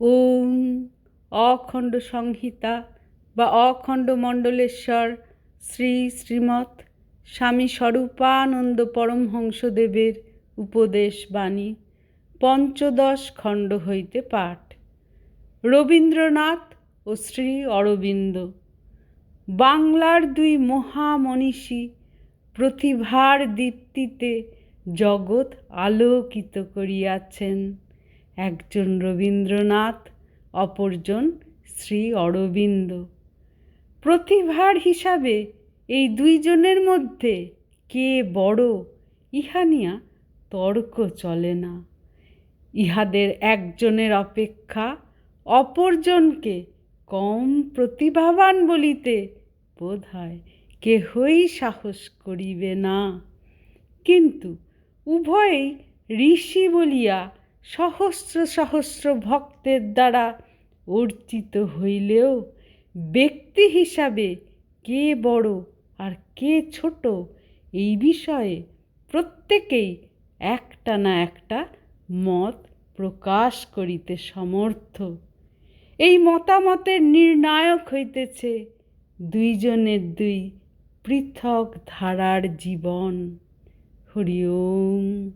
ওম অখণ্ড সংহিতা বা অখণ্ড মণ্ডলেশ্বর শ্রী শ্রীমৎ স্বামী স্বরূপানন্দ পরমহংসদেবের উপদেশ বাণী, পঞ্চদশ খণ্ড হইতে পাঠ। রবীন্দ্রনাথ ও শ্রী অরবিন্দ, বাংলার দুই মহামনীষী প্রতিভার দীপ্তিতে জগৎ আলোকিত করিয়াছেন। একজন রবীন্দ্রনাথ, অপরজন শ্রী অরবিন্দ। প্রতিভার হিসাবে এই দুইজনের মধ্যে কে বড়, ইহা নিয়া তর্ক চলে না। ইহাদের একজনের অপেক্ষা অপরজনকে কম প্রতিভাবান বলিতে বোধ হয় কেহই সাহস করিবে না। কিন্তু উভয়েই ঋষি বলিয়া সহস্র সহস্র ভক্তের দ্বারা অর্চিত হইলেও ব্যক্তি হিসাবে কে বড় আর কে ছোট এই বিষয়ে প্রত্যেকেই একটা না একটা মত প্রকাশ করিতে সমর্থ। এই মতামতের নির্ণায়ক হইতেছে দুইজনের দুই পৃথক ধারার জীবন। হরি ওম।